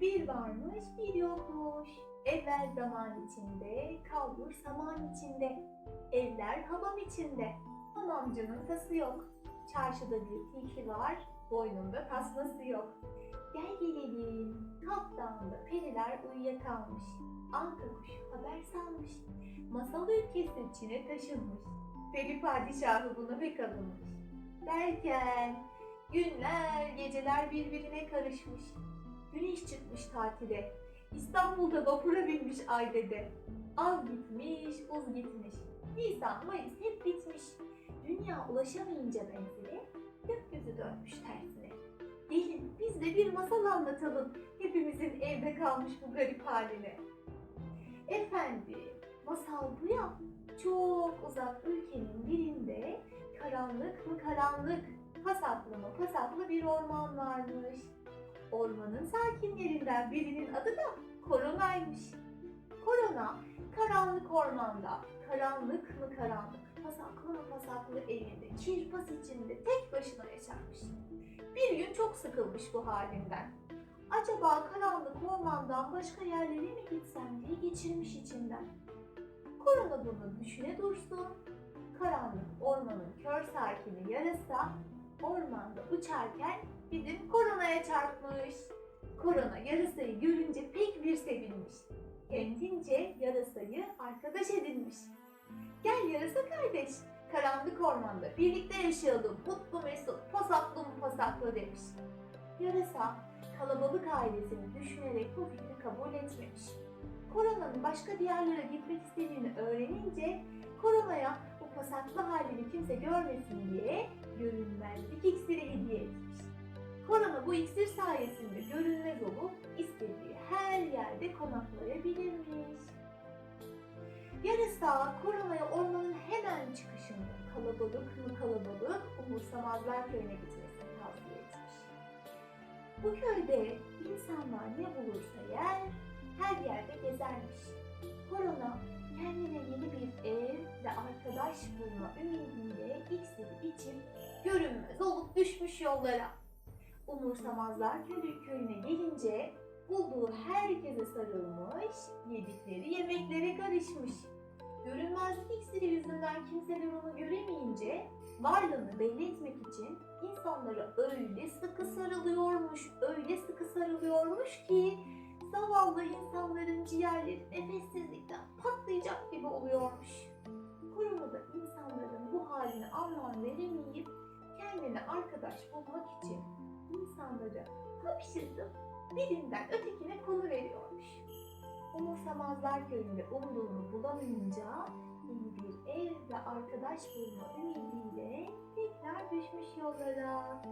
Bir varmış bir yokmuş. Evvel zaman içinde, kalbur saman içinde. Evler hamam içinde. Hamamcının tası yok. Çarşıda bir tilki var, boynunda tasması yok. Gel gelelim, Kaf Dağı'nda periler uyuyakalmış. Anka kuşu haber salmış. Masal ülkesi içine taşınmış. Peri padişahı buna pek alınmış. Derken günler, geceler birbirine karışmış. Güneş çıkmış tatile. İstanbul'da vapura binmiş Aydede. Av gitmiş, uz gitmiş. Nisan, Mayıs hep bitmiş. Dünya ulaşamayınca menzile, gökyüzü dönmüş tersine. Gelin biz de bir masal anlatalım hepimizin evde kalmış bu garip haline. Efendim, masal bu ya. Çok uzak ülkenin birinde karanlık mı karanlık, pasaklı mı pasaklı bir orman varmış. Ormanın sakinlerinden birinin adı da Korona'ymış. Korona karanlık ormanda, karanlık mı karanlık, pasaklı mı pasaklı evinde, çirpas içinde tek başına yaşarmış. Bir gün çok sıkılmış bu halinden. Acaba karanlık ormandan başka yerlere mi gitsem diye geçirmiş içinden. Korona bunu düşüne dursun. Karanlık ormanın kör sakini yarasa ormanda uçarken bizim koronaya çarpmış. Korona yarasayı görünce pek bir sevinmiş. Kendince yarasayı arkadaş edinmiş. Gel yarasa kardeş, karanlık ormanda birlikte yaşayalım, mutlu mesut, pasaklı mı pasaklı demiş. Yarasa kalabalık ailesini düşünerek bu fikri kabul etmemiş. Koronanın başka diyarlara gitmek istediğini öğrenince koronaya bu pasaklı halini kimse görmesin diye görünmezlik iksiri hediye etmiş. Korona bu iksir sayesinde görünmez olup istediği her yerde konaklayabilirmiş. Yarasa koronaya ormanın hemen çıkışında kalabalık mı kalabalık umursamazlar köyüne gitmesini tavsiye etmiş. Bu köyde insanlar ne bulursa yer, her yerde gezermiş. Korona kendine yeni bir ev ve arkadaş bulma ümidiyle iksiri içip görünmez olup düşmüş yollara. Umursamazlar köyü köyüne gelince bulduğu herkese sarılmış, yedikleri yemeklere karışmış. Görünmezlik iksiri yüzünden kimseler onu göremeyince varlığını belli etmek için insanlara öyle sıkı sarılıyormuş, öyle sıkı sarılıyormuş ki zavallı insanların ciğerleri nefessizlikten patlayacak gibi oluyormuş. Korona da insanların bu haline anlam veremeyip kendine arkadaş bulmak için insanları hapşırtıp birinden ötekine konu veriyormuş. Umursamazlar köyünde umduğunu bulamayınca yeni bir ev ve arkadaş bulma ümidiyle tekrar düşmüş yollara.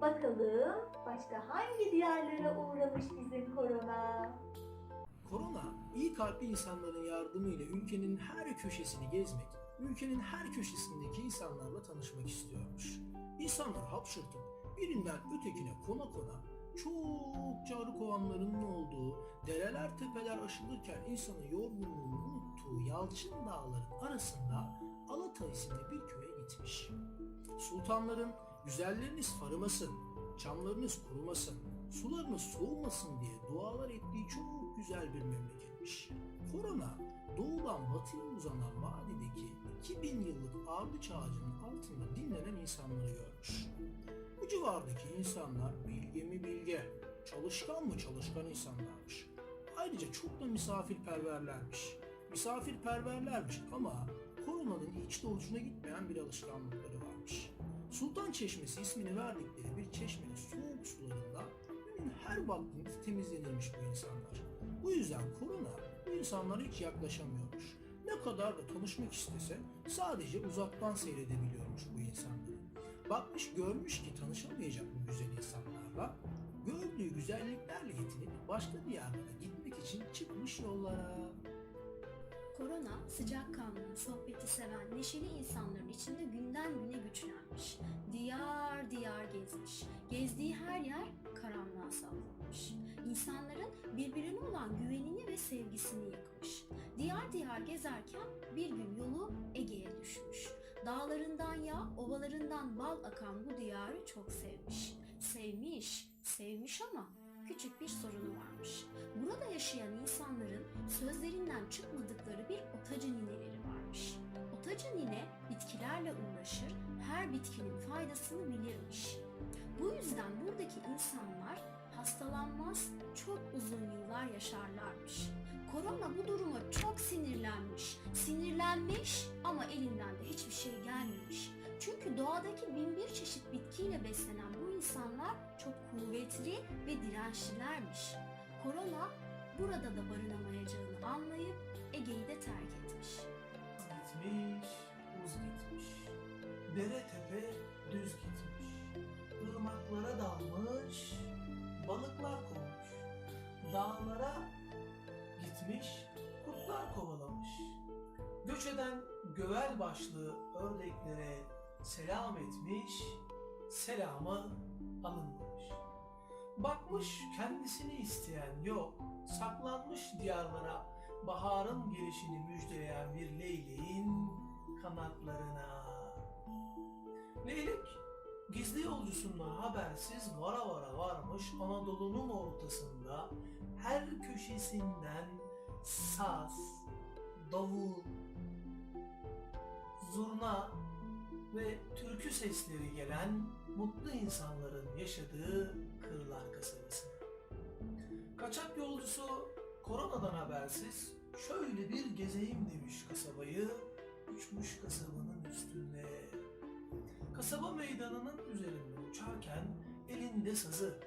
Bakalım başka hangi diyarlara uğramış bizim korona? Korona, iyi kalpli insanların yardımıyla ülkenin her köşesini gezmek, ülkenin her köşesindeki insanlarla tanışmak istiyormuş. İnsanlar hapşırtıp birinden ötekine kona kona çokça arı kovanlarının olduğu, dereler tepeler aşılırken insanın yorgunluğunu unuttuğu Yalçın Dağların arasında Alata isimli bir köye gitmiş. Sultanların güzelleriniz farımasın, çamlarınız kurumasın, sularınız soğumasın diye dualar ettiği çok güzel bir memleketmiş. Korona doğudan batıya uzanan vadideki 2000 yıllık ardıç ağacının altında dinlenen insanları görmüş. Bu civardaki insanlar bilge mi bilge, çalışkan mı çalışkan insanlarmış. Ayrıca çok da misafirperverlermiş. Misafirperverlermiş ama koronanın hiç de gitmeyen bir alışkanlıkları varmış. Sultan Çeşmesi ismini verdikleri bir çeşmenin soğuk sularında günün her vaktinde temizlenirmiş bu insanlar. Bu yüzden korona bu insanlara hiç yaklaşamıyormuş. Ne kadar da tanışmak istese sadece uzaktan seyredebiliyormuş bu insanları. Bakmış görmüş ki tanışamayacak bu güzel insanlarla, gördüğü güzelliklerle yetinip başka diyarlara gitmek için çıkmış yollara. Korona sıcakkanlı, sohbeti seven, neşeli insanların içinde günden güne güçlenmiş. Diyar diyar gezmiş. Gezdiği her yer karanlığa savrulmuş. İnsanların birbirine olan güvenini ve sevgisini yıkmış. Diyar diyar gezerken bir gün yolu Ege'ye düşmüş. Dağlarından yağ, ovalarından bal akan bu diyarı çok sevmiş. Sevmiş, sevmiş ama küçük bir sorunu varmış. Burada yaşayan insanların sözlerinden çıkmadıkları bir otacı nineleri varmış. Otacı nine bitkilerle uğraşır, her bitkinin faydasını bilirmiş. Bu yüzden buradaki insanlar hastalanmaz, çok uzun yıllar yaşarlarmış. Korona bu duruma çok sinirlenmiş. Sinirlenmiş ama elinden de hiçbir şey gelmemiş. Çünkü doğadaki bin bir çeşit bitkiyle beslenen insanlar çok kuvvetli ve dirençlilermiş. Korona burada da barınamayacağını anlayıp Ege'yi de terk etmiş. Gitmiş, uz gitmiş. Dere tepe düz gitmiş. Irmaklara dalmış, balıklar kovmuş. Dağlara gitmiş, kurtlar kovalamış. Göç eden gövel başlı ördeklere selam etmiş, selamı alınmamış. Bakmış kendisini isteyen yok, saklanmış diyarlara baharın gelişini müjdeleyen bir leyleğin kanatlarına. Leylek gizli yolcusundan habersiz vara vara varmış Anadolu'nun ortasında her köşesinden saz, davul, zurna ve türkü sesleri gelen mutlu insanların yaşadığı kırlar kasabasına. Kaçak yolcusu koronadan habersiz şöyle bir gezeyim demiş kasabayı, uçmuş kasabanın üstünde. Kasaba meydanının üzerinde uçarken elinde sazı,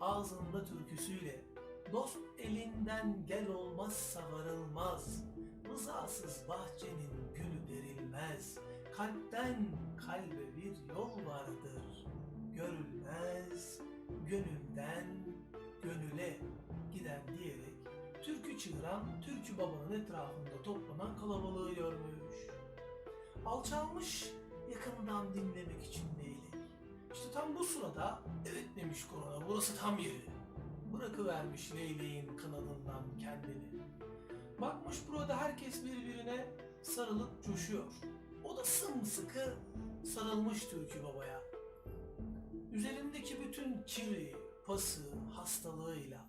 ağzında türküsüyle dost elinden gel olmazsa varılmaz. Rızasız bahçenin gülü derilmez. Kalpten kalbe bir yol vardır. Görülmez, gönülden gönüle giden diyerek türkü çığıran türkü babanın etrafında toplanan kalabalığı görmüş. Alçalmış yakından dinlemek için leylek. İşte tam bu sırada evet demiş korona burası tam yeri. Bırakıvermiş leyleğin kanadından kendini. Bakmış burada herkes birbirine sarılıp coşuyor. O da sımsıkı sarılmış türkü babaya. Üzerindeki bütün kiri, pası, hastalığıyla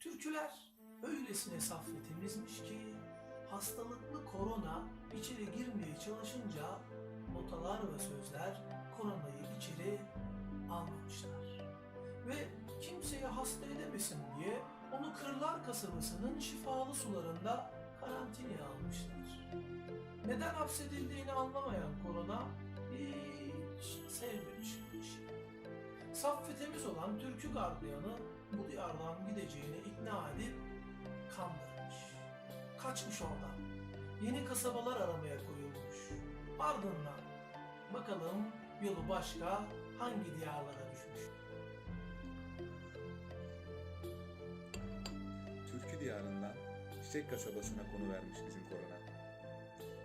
türküler öylesine saf ve temizmiş ki hastalıklı korona içeri girmeye çalışınca notalar ve sözler koronayı içeri almamışlar. Ve kimseye hasta edemesin diye onu Kırlar kasabasının şifalı sularında karantinaya almışlar. Neden hapsedildiğini anlamayan korona hiç sevmemiş bu işi. Saf ve temiz olan türkü gardiyanı bu diyardan gideceğine ikna edip kandırmış. Kaçmış oradan. Yeni kasabalar aramaya koyulmuş. Ardından bakalım yolu başka hangi diyarlara düşmüş. Türkü diyarından Çiçek kasabasına konu vermiş bizim korona.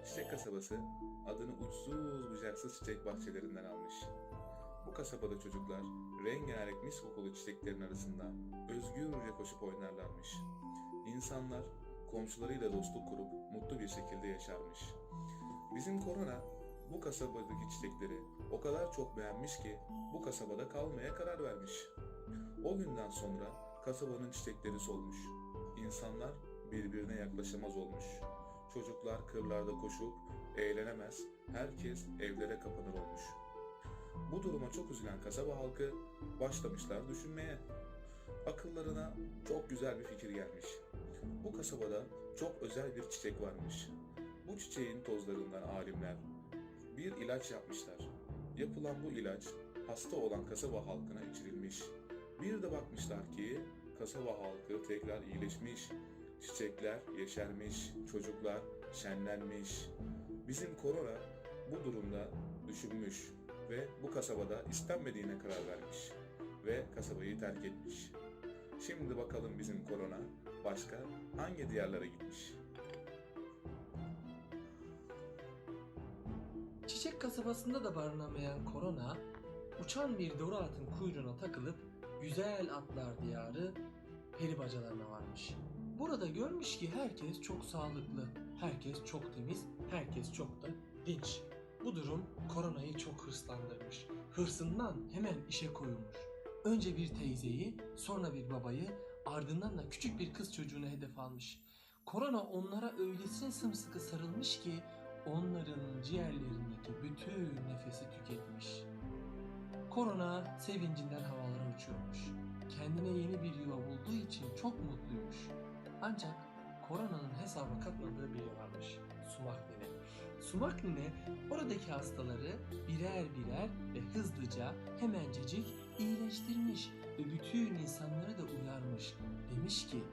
Çiçek kasabası adını uçsuz bucaksız çiçek bahçelerinden almış. Bu kasabada çocuklar rengarenk mis kokulu çiçeklerin arasında özgürce koşup oynarlarmış. İnsanlar komşularıyla dostluk kurup mutlu bir şekilde yaşarmış. Bizim korona bu kasabadaki çiçekleri o kadar çok beğenmiş ki bu kasabada kalmaya karar vermiş. O günden sonra kasabanın çiçekleri solmuş. İnsanlar birbirine yaklaşamaz olmuş. Çocuklar kırlarda koşup eğlenemez, herkes evlere kapanır olmuş. Bu duruma çok üzülen kasaba halkı başlamışlar düşünmeye. Akıllarına çok güzel bir fikir gelmiş. Bu kasabada çok özel bir çiçek varmış. Bu çiçeğin tozlarından alimler bir ilaç yapmışlar. Yapılan bu ilaç hasta olan kasaba halkına içirilmiş. Bir de bakmışlar ki kasaba halkı tekrar iyileşmiş. Çiçekler yeşermiş, çocuklar şenlenmiş. Bizim korona bu durumda düşünmüş ve bu kasabada istenmediğine karar vermiş ve kasabayı terk etmiş. Şimdi bakalım bizim korona başka hangi diyarlara gitmiş? Çiçek kasabasında da barınamayan korona, uçan bir doğru atın kuyruğuna takılıp güzel atlar diyarı peri bacalarına varmış. Burada görmüş ki herkes çok sağlıklı, herkes çok temiz, herkes çok da dinç. Bu durum koronayı çok hırslandırmış. Hırsından hemen işe koyulmuş. Önce bir teyzeyi, sonra bir babayı, ardından da küçük bir kız çocuğunu hedef almış. Korona onlara öylesine sımsıkı sarılmış ki onların ciğerlerindeki bütün nefesi tüketmiş. Korona sevincinden havalara uçuyormuş. Kendine yeni bir yuva bulduğu için çok mutluymuş. Ancak koronanın hesaba katmadığı biri varmış. Sumak. Sumak nene oradaki hastaları birer birer ve hızlıca hemencecik iyileştirmiş ve bütün insanları da uyarmış. Demiş ki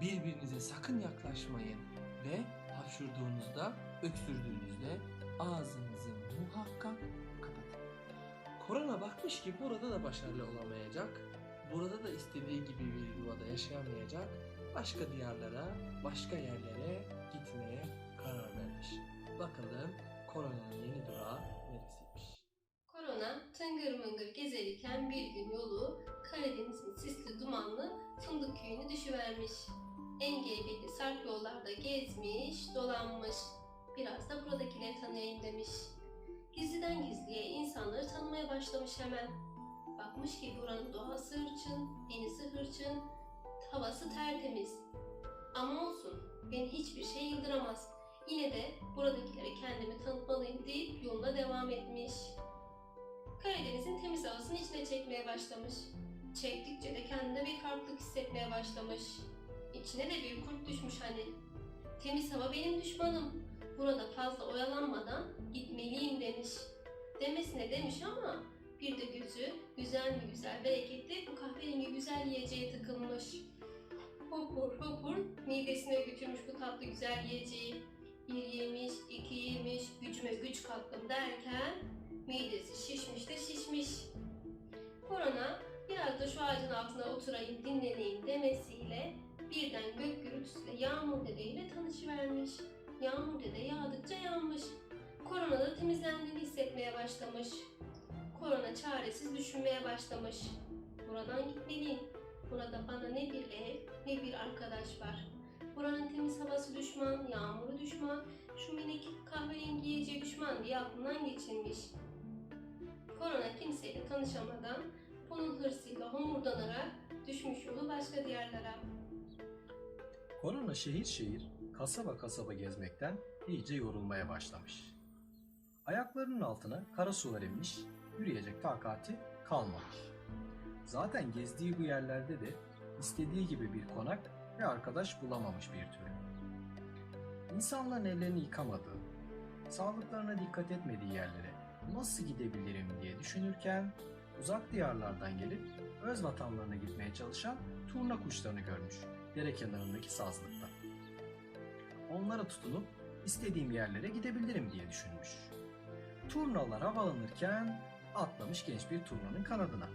birbirinize sakın yaklaşmayın ve hapşurduğunuzda, öksürdüğünüzde ağzınızı muhakkak kapatın. Korona bakmış ki burada da başarılı olamayacak, burada da istediği gibi bir yuvada yaşayamayacak, başka diyarlara, başka yerlere gitmeye karar vermiş. Bakalım koronanın yeni durağı neresiymiş? Korona tıngır mıngır gezerken bir gün yolu Karadeniz'in sisli dumanlı Fındık köyünü düşüvermiş. Engebeli sarp yollarda gezmiş, dolanmış. Biraz da buradakileri tanıyayım demiş. Gizliden gizliye insanları tanımaya başlamış hemen. Bakmış ki buranın doğası hırçın, denizi hırçın, havası tertemiz. Ama olsun, beni hiçbir şey yıldıramaz. Yine de buradakilere kendimi tanıtmalıyım deyip yoluna devam etmiş. Karadeniz'in temiz havasını içine çekmeye başlamış. Çektikçe de kendine bir farklılık hissetmeye başlamış. İçine de bir kurt düşmüş hani. Temiz hava benim düşmanım. Burada fazla oyalanmadan gitmeliyim demiş. Demesine demiş ama bir de gözü güzel mi güzel bereketli bu kahverengi güzel yiyeceğe tıkılmış. Hopur hopur midesine götürmüş bu tatlı güzel yiyeceği. Bir yemiş, iki yemiş, gücüme güç kattım derken midesi şişmiş de şişmiş. Korona biraz da şu ağacın altına oturayım dinleneyim demesiyle birden gök gürültüsüyle Yağmur Dede ile tanışıvermiş. Yağmur Dede yağdıkça yanmış. Korona da temizlendiğini hissetmeye başlamış. Korona çaresiz düşünmeye başlamış. Buradan gitmeliyim. Burada bana ne bir ev ne bir arkadaş var. Buranın temiz havası düşman, yağmuru düşman, şu minik kahverengi yiyeceği düşman diye aklından geçirmiş. Korona kimseyle tanışamadan bunun hırsıyla homurdanarak düşmüş yolu başka diyarlara. Korona şehir şehir, kasaba kasaba gezmekten iyice yorulmaya başlamış. Ayaklarının altına kara sular inmiş, yürüyecek takati kalmamış. Zaten gezdiği bu yerlerde de istediği gibi bir konak ve arkadaş bulamamış bir türlü. İnsanların ellerini yıkamadığı, sağlıklarına dikkat etmediği yerlere nasıl gidebilirim diye düşünürken uzak diyarlardan gelip öz vatanlarına gitmeye çalışan turna kuşlarını görmüş dere kenarındaki sazlıkta. Onlara tutunup istediğim yerlere gidebilirim diye düşünmüş. Turnalar havalanırken atlamış genç bir turnanın kanadına.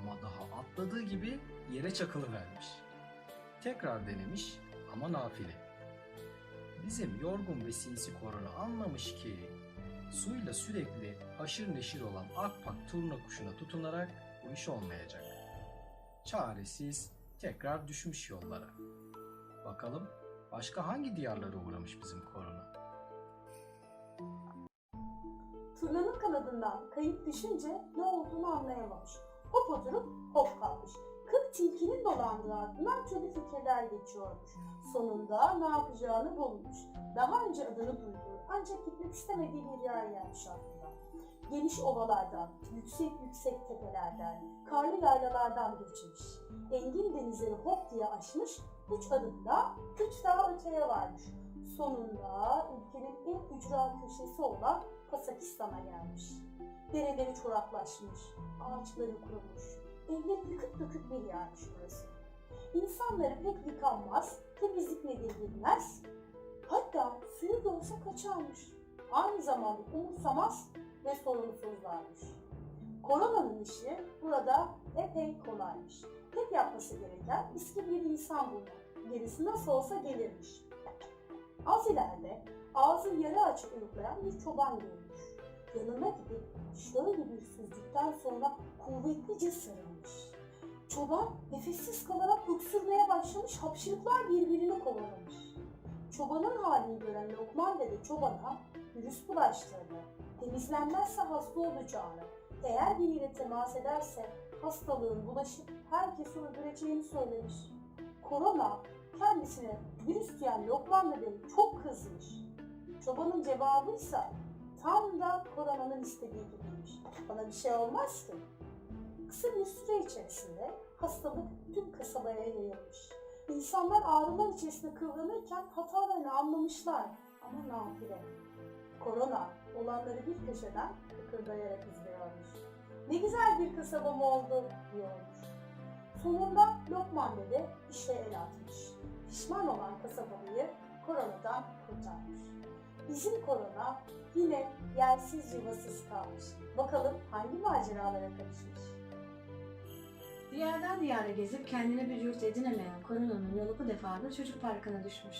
Ama daha atladığı gibi yere çakılıvermiş. Tekrar denemiş ama nafile. Bizim yorgun ve sinsi korona anlamış ki suyla sürekli haşır neşir olan akpak turna kuşuna tutunarak bu iş olmayacak. Çaresiz tekrar düşmüş yollara. Bakalım başka hangi diyarlara uğramış bizim korona? Turnanın kanadından kayıp düşünce ne olduğunu anlayamamış. Hop oturup hop kalmış. Kırk tilkinin dolandığı aklından türlü fikirler geçiyormuş. Sonunda ne yapacağını bulmuş. Daha önce adını duyduğu ancak gitmek istemediği bir yer gelmiş aklına. Geniş ovalardan, yüksek yüksek tepelerden, karlı yaylalardan geçmiş. Engin denizleri hop diye aşmış, üç adımda üç daha öteye varmış. Sonunda ülkenin en ücra köşesi olan Pasakistan'a gelmiş. Dereleri çoraklaşmış, ağaçları kurumuş, evleri yıkık dökük bir yermiş burası. İnsanları pek yıkanmaz, temizlik nedir bilmez, hatta suyu görse kaçarmış. Aynı zamanda umursamaz ve sorumsuzlarmış. Koronanın işi burada epey kolaymış. Tek yapması gereken eski bir insan bulmak. Gerisi nasıl olsa gelirmiş. Az ileride ağzı yarı açık uyuklayan bir çoban görmüş. Yanına gidip şöyle bir süzdükten sonra kuvvetlice sarılmış. Çoban nefessiz kalarak öksürmeye başlamış, hapşırıklar birbirini kovalamış. Çobanın halini gören Lokman dede çobana virüs bulaştığını, temizlenmezse hasta olacağını, Eğer biriyle temas ederse hastalığın bulaşıp herkesi öldüreceğini söylemiş. Korona kendisine virüs diyen Lokman Bey çok kızmış. Çobanın cevabıysa tam da koronanın istediği gibiymiş. Bana bir şey olmaz ki. Kısa bir süre içerisinde hastalık tüm kasabaya yayılmış. İnsanlar ağrılar içerisinde kıvranırken hatalarını anlamışlar ama nafile. Korona olanları bir köşeden kıkırdayarak izliyormuş. Ne güzel bir kasabam oldu diyormuş. Sonunda Lokman Dede işe el atmış. Pişman olan kasabayı koronadan kurtarmış. Bizim korona yine yersiz yuvasız kalmış. Bakalım hangi maceralara karışmış. Diyardan diyara gezip kendine bir yurt edinemeyen koronanın yolu bu defa da çocuk parkına düşmüş.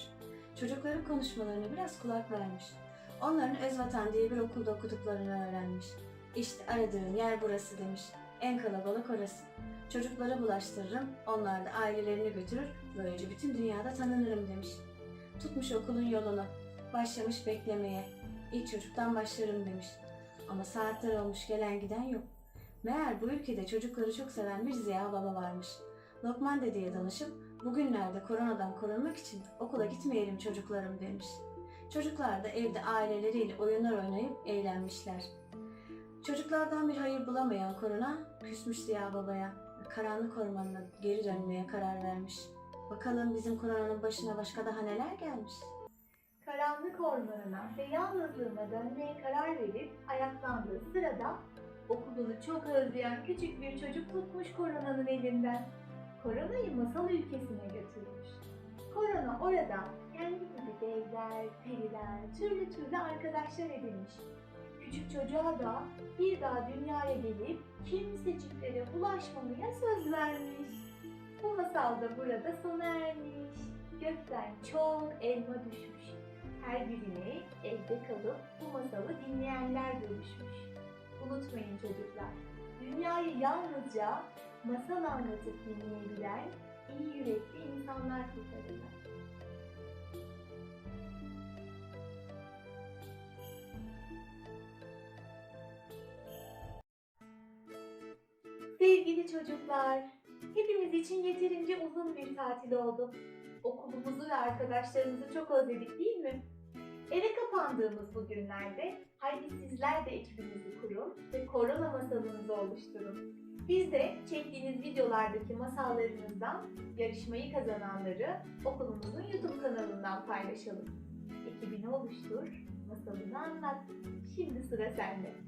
Çocukların konuşmalarına biraz kulak vermiş. Onların Özvatan diye bir okulda okuduklarını öğrenmiş. İşte aradığım yer burası demiş. En kalabalık orası. Çocuklara bulaştırırım, onlar da ailelerini götürür, böylece bütün dünyada tanınırım demiş. Tutmuş okulun yolunu, başlamış beklemeye. İlk çocuktan başlarım demiş. Ama saatler olmuş gelen giden yok. Meğer bu ülkede çocukları çok seven bir Ziya Baba varmış. Lokman dedeye danışıp bugünlerde koronadan korunmak için okula gitmeyelim çocuklarım demiş. Çocuklar da evde aileleriyle oyunlar oynayıp eğlenmişler. Çocuklardan bir hayır bulamayan korona küsmüş Ziya Baba'ya karanlık ormanına geri dönmeye karar vermiş. Bakalım bizim koronanın başına başka daha neler gelmiş. Karanlık ormanına ve yalnızlığına dönmeye karar verip ayaklandığı sırada okulunu çok özleyen küçük bir çocuk tutmuş koronanın elinden. Koronayı masal ülkesine götürmüş. Korona orada kendi gibi devler, periler, türlü türlü arkadaşlar edinmiş. Küçük çocuğa da bir daha dünyaya gelip kimseciklere bulaşmamaya söz vermiş. Bu masal da burada sona ermiş. Gökten çok elma düşmüş. Her birini evde kalıp bu masalı dinleyenler bölüşmüş. Unutmayın çocuklar, dünyayı yalnızca masal anlatıp dinleyebilen iyi yürekli insanlar kurtarırlar. Sevgili çocuklar, hepimiz için yeterince uzun bir tatil oldu. Okulumuzu ve arkadaşlarımızı çok özledik değil mi? Eve kapandığımız bu günlerde haydi sizler de ekibinizi kurun ve korona masalınızı oluşturun. Biz de çektiğiniz videolardaki masallarınızdan yarışmayı kazananları okulumuzun YouTube kanalından paylaşalım. Ekibini oluştur, masalını anlat. Şimdi sıra sende.